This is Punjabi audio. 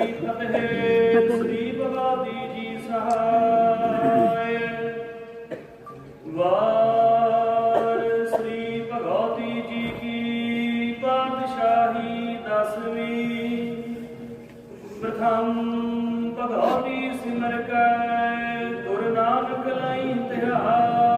ਕੀ ਫਤਿਹ ਸ੍ਰੀ ਭਗਵਤੀ ਜੀ ਸਹਾਇ ਵਾਰ ਸ੍ਰੀ ਭਗਵਤੀ ਜੀ ਕੀ ਪਾਤਸ਼ਾਹੀ ਦਸਵੀਂ, ਪ੍ਰਥਮ ਭਗਵਤੀ ਸਿਮਰ ਕੈ